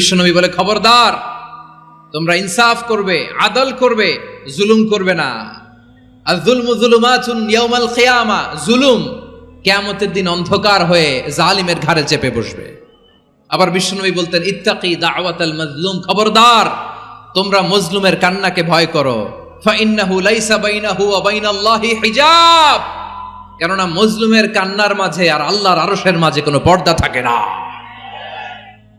বিশ্বনবী বলে, খবরদার, তোমরা ইনসাফ করবে, আদল করবে, জুলুম করবে না। আর জুলমু জুলুমাতুন ইয়াউমাল কিয়ামা জুলুম কিয়ামতের দিন অন্ধকার হয়ে জালিমের ঘাড়ে চেপে বসবে। আবার বিশ্বনবী বলতেন, ইত্তাকি দাওয়াতাল মাজলুম, খবরদার, তোমরা মজলুমের কান্নাকে ভয় করো। ফাইন্নাহু লাইসা বাইনাহু ওয়া বাইনাল্লাহি হিজাব। কেননা মজলুমের কান্নার মাঝে আর আল্লাহর আরশের মাঝে কোনো পর্দা থাকে না।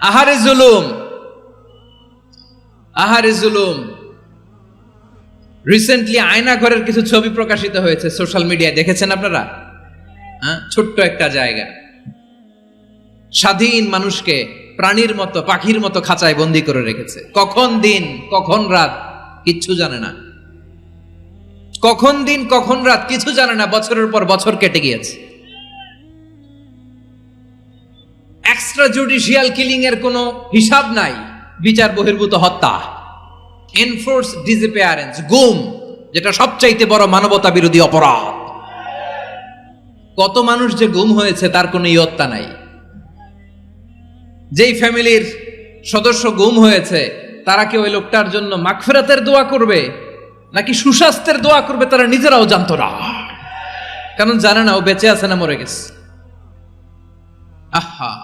আহারে জুলুম। আহারে জুলুম। রিসেন্টলি আয়না ঘরের কিছু ছবি প্রকাশিত হয়েছে সোশ্যাল মিডিয়ায় দেখেছেন আপনারা? হ্যাঁ ছোট্ট একটা জায়গা। স্বাধীন মানুষকে প্রাণীর মতো, পাখির মতো খাঁচায় বন্দি করে রেখেছে। কখন দিন, কখন রাত, কিচ্ছু জানে না। কখন দিন, কখন রাত, কিছু জানে না। বছরের পর বছর কেটে গিয়েছে। এক্সট্রা জুডিশিয়াল কিলিং এর কোনো হিসাব নাই। বিচার বহির্ভূত হত্যা। এনফোর্স ডিসঅ্যাপিয়ারেন্স গুম, যেটা সবচাইতে বড় মানবতা বিরোধী অপরাধ। কত মানুষ যে গুম হয়েছে, তার কোনো ইয়ত্তা নাই। যেই ফ্যামিলির সদস্য গুম হয়েছে, তারা কি ওই লোকটার জন্য মাগফিরাতের দোয়া করবে, নাকি সুস্বাস্থ্যের দোয়া করবে, তারা নিজেরাও জানতো না। কারণ জানে না, ও বেঁচে আছে না মরে গেছে। আহা।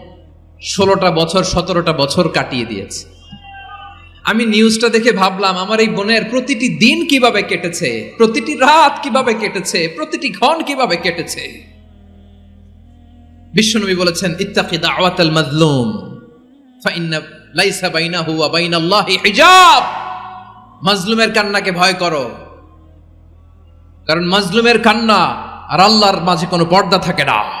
ষোলোটা বছর, সতেরোটা বছর কাটিয়ে দিয়েছে। আমি নিউজটা দেখে ভাবলাম, আমার এই বোনের প্রতিটি দিন কীভাবে কেটেছে? প্রতিটি রাত কীভাবে কেটেছে? প্রতিটি ঘন কীভাবে কেটেছে? বিশ্বনবী বলেছেন, ইত্তাকি দাওয়াতাল মাজলুম, ফাইন্না লাইসা বাইনাহু ওয়া হিজাব। মাজলুমের কান্নাকে ভয় করো। কারণ মাজলুমের কান্না আর আল্লাহর মাঝে কোনো পর্দা থাকে না।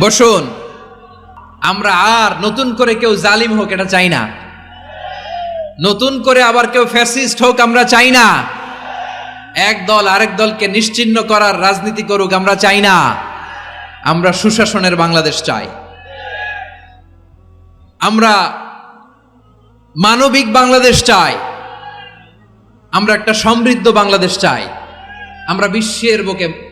বসুন। আমরা আর নতুন করে কেউ জালিম হোক, এটা চাই না। নতুন করে আবার কেউ ফ্যাসিস্ট হোক, আমরা চাই না। এক দল আরেক দলকে নিশ্চিহ্ন করার রাজনীতি করুক, আমরা চাই না। আমরা সুশাসনের বাংলাদেশ চাই। আমরা মানবিক বাংলাদেশ চাই। আমরা একটা সমৃদ্ধ বাংলাদেশ চাই। আমরা বিশ্বের বুকে